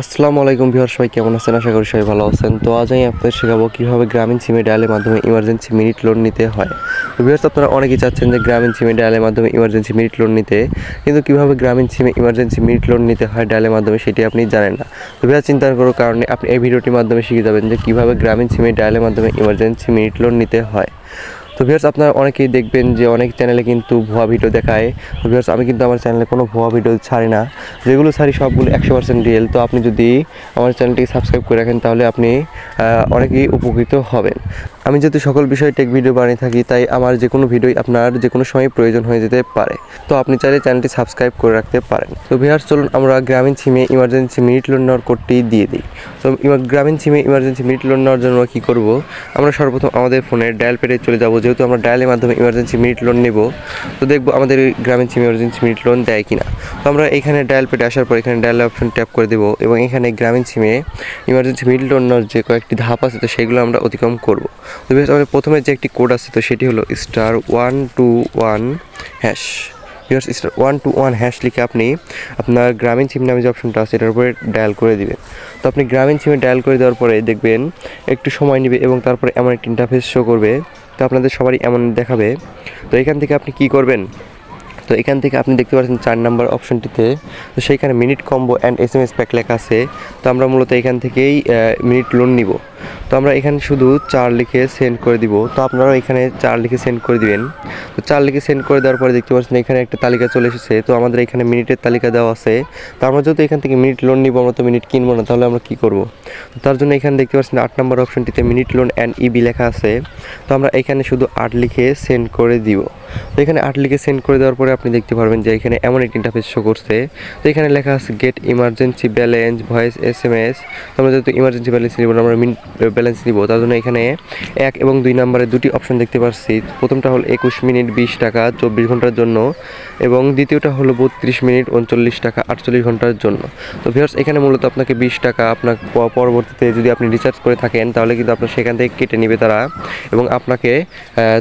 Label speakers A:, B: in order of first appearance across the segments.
A: আসসালামু আলাইকুম ভিউয়ার সবাই কেমন আছেন? আশা করি সবাই ভালো আছেন। তো আজ আমি আপনাদের শেখাবো কীভাবে গ্রামীণ সিমে ডায়ালের মাধ্যমে ইমার্জেন্সি মিনিট লোন নিতে হয়। তো আপনারা অনেকেই চাচ্ছেন যে গ্রামীণ সিমে ডায়ালের মাধ্যমে ইমার্জেন্সি মিনিট লোন নিতে, কিন্তু কীভাবে গ্রামীণ সিমে ইমার্জেন্সি মিনিট লোন নিতে হয় ডায়ালের মাধ্যমে সেটি আপনি জানেন না। তো ভিউয়ার চিন্তা করার কারণে আপনি এই ভিডিওটির মাধ্যমে শিখে যাবেন যে কীভাবে গ্রামীণ সিমে ডায়ালের মাধ্যমে ইমার্জেন্সি মিনিট লোন নিতে হয়। তো ভিউয়ার্স আপনারা অনেকেই দেখবেন যে অনেক চ্যানেলে কিন্তু ভুয়া ভিডিও দেখায়। তো ভিউয়ার্স আমি কিন্তু আমার চ্যানেলে কোনো ভুয়া ভিডিও ছাড়ি না। যেগুলো ছাড়ি সবগুলো একশো পার্সেন্ট রিয়েল তো আপনি যদি আমার চ্যানেলটিকে সাবস্ক্রাইব করে রাখেন, তাহলে আপনি অনেকেই উপকৃত হবেন। আমি যেহেতু সকল বিষয়ে টেক ভিডিও বানিয়ে থাকি, তাই আমার যে কোনো ভিডিওই আপনার যে কোনো সময় প্রয়োজন হয়ে যেতে পারে। তো আপনি চাইলে চ্যানেলটি সাবস্ক্রাইব করে রাখতে পারেন। তো ভিউয়ার্স চলুন আমরা গ্রামীণ সিমে ইমার্জেন্সি মিনিট লোন নেওয়ার কোডটি দিয়ে দিই। তো গ্রামীণ সিমে ইমার্জেন্সি মিনিট লোন নেওয়ার জন্য কী করব? আমরা সর্বপ্রথম আমাদের ফোনের ডায়াল পেডে চলে যাব। যেহেতু আমরা ডায়ালের মাধ্যমে ইমার্জেন্সি মিনিট লোন নেব, তো দেখব আমাদের গ্রামীণ সিমে ইমার্জেন্সি মিনিট লোন দেয় কিনা। তো আমরা এখানে ডায়াল পেডে আসার পর এখানে ডায়াল অপশন ট্যাপ করে দেবো এবং এখানে গ্রামীণ সিমে ইমার্জেন্সি মিনিট লোন নেওয়ার যে কয়েকটি ধাপ আছে, তো সেগুলো আমরা অতিক্রম করব। তো আমাদের প্রথমে যে একটি কোড আছে, তো সেটি হলো star one two one hash years star one two one hash লিখে আপনি আপনার গ্রামীণ সিম নামে যে অপশনটা আছে, এটার উপরে ডায়াল করে দিবেন। তো আপনি গ্রামীণ সিমে ডায়াল করে দেওয়ার পরে দেখবেন একটু সময় নেবে এবং তারপরে এমন একটি ইন্টারফেস শো করবে। তো আপনাদের সবারই এমন দেখাবে। তো এখান থেকে আপনি কি করবেন? তো এখান থেকে আপনি দেখতে পাচ্ছেন চার নাম্বার অপশনটিতে তো সেইখানে minute combo and S M S pack লেখা আছে। তো আমরা মূলত এখান থেকেই মিনিট লোন নিব। তো আমরা এখানে শুধু চার লিখে সেন্ড করে দিব। তো আপনারাও এখানে চার লিখে সেন্ড করে দিবেন। তো চার লিখে সেন্ড করে দেওয়ার পরে দেখতে পাচ্ছেন এখানে একটা তালিকা চলে এসেছে। তো আমাদের এখানে মিনিটের তালিকা দেওয়া আছে। তো আমরা যেহেতু এখান থেকে মিনিট লোন নিব, আমরা তো মিনিট কিনবো না, তাহলে আমরা কী করব? তার জন্য এখানে দেখতে পাচ্ছেন আট নম্বর অপশনটিতে মিনিট লোন অ্যান্ড ইবি লেখা আছে। তো আমরা এখানে শুধু আট লিখে সেন্ড করে দিব। তো এখানে আট লিখে সেন্ড করে দেওয়ার পরে আপনি দেখতে পারবেন যে এখানে এমন একটি ইন্টারফেস শো করছে। তো এখানে লেখা আছে get emergency balance voice S M S তো আমরা যেহেতু ইমার্জেন্সি ব্যালেন্স নিব আমরা মিনিট ব্যালেন্স নিব। তার জন্য এখানে এক এবং দুই নম্বরে দুটি অপশন দেখতে পাচ্ছি প্রথমটা হলো একুশ মিনিট বিশ টাকা চব্বিশ ঘণ্টার জন্য এবং দ্বিতীয়টা হলো বত্রিশ মিনিট উনচল্লিশ টাকা আটচল্লিশ ঘণ্টার জন্য। তো ভিউয়ার্স এখানে মূলত আপনাকে বিশ টাকা আপনার পরবর্তীতে যদি আপনি রিচার্জ করে থাকেন, তাহলে কিন্তু আপনার সেখান থেকে কেটে নেবে তারা এবং আপনাকে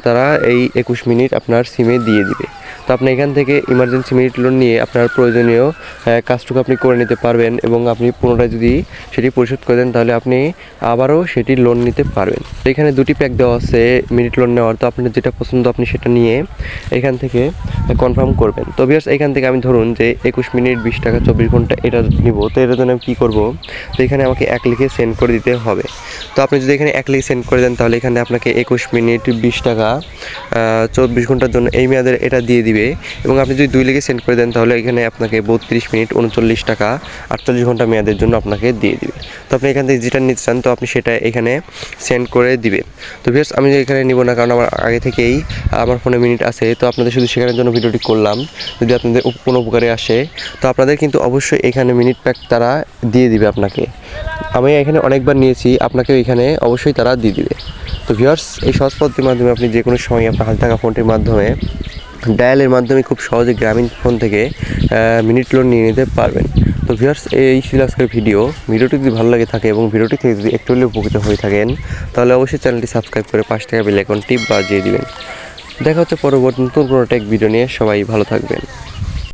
A: তারা এই একুশ মিনিট আপনার সিমে দিয়ে দিবে। তো আপনি এখান থেকে ইমার্জেন্সি মিনিট লোন নিয়ে আপনার প্রয়োজনীয় কাজটুকু আপনি করে নিতে পারবেন এবং আপনি পুনরায় যদি সেটি পরিশোধ করে দেন, তাহলে আপনি আবারও সেটি লোন নিতে পারবেন। এখানে দুটি প্যাক দেওয়া আছে মিনিট লোন নেওয়ার। তো আপনার যেটা পছন্দ আপনি সেটা নিয়ে এখান থেকে কনফার্ম করবেন। তো বিয়ার্স এখান থেকে আমি ধরুন যে একুশ মিনিট বিশ টাকা, চব্বিশ ঘণ্টা এটা নিব। তো এটার জন্য আমি কী করব? তো এখানে আমাকে এক লিখে সেন্ড করে দিতে হবে। তো আপনি যদি এখানে এক লিখে সেন্ড করে দেন, তাহলে এখানে আপনাকে একুশ মিনিট বিশ টাকা চব্বিশ ঘণ্টার জন্য এই মেয়াদের এটা দিয়ে দিবে এবং আপনি যদি দুই লিখে সেন্ড করে দেন, তাহলে এখানে আপনাকে বত্রিশ মিনিট উনচল্লিশ টাকা আটচল্লিশ ঘণ্টা মেয়াদের জন্য আপনাকে দিয়ে দিবে। তো আপনি এখান থেকে যেটা নিতে চান, তো আপনি সেটা এখানে সেন্ড করে দিবেন। তো ভিউয়ার্স আমি এখানে নিব না, কারণ আমার আগে থেকেই আমার ফোনে মিনিট আছে, তো আপনাদের শুধু শেখানোর জন্য ভিডিওটি করলাম। যদি আপনাদের কোনো উপকারে আসে, তো আপনাদের কিন্তু অবশ্যই এখানে মিনিট প্যাক তারা দিয়ে দিবে আপনাকে। আমি এখানে অনেকবার নিয়েছি, আপনাকেও এখানে অবশ্যই তারা দিয়ে দিবে। তো ভিউয়ার্স এই সহজ পদ্ধতির মাধ্যমে আপনি যে কোনো সময় আপনার হাতে থাকা ফোনটির মাধ্যমে ডায়ালের মাধ্যমে খুব সহজে গ্রামীণ ফোন থেকে মিনিট লোন নিয়ে নিতে পারবেন। তো ভিউয়ার্স, এই ছিল আজকের ভিডিও। ভিডিওটি যদি ভালো লাগে থাকে এবং ভিডিওটি থেকে যদি একটু হলেও উপকৃত হয়ে থাকেন, তাহলে অবশ্যই চ্যানেলটি সাবস্ক্রাইব করে পাশ থেকে বেল আইকন টিপ বাজিয়ে দেবেন। দেখা হচ্ছে পরবর্তী নতুন কোনো টেক ভিডিও নিয়ে। সবাই ভালো থাকবেন।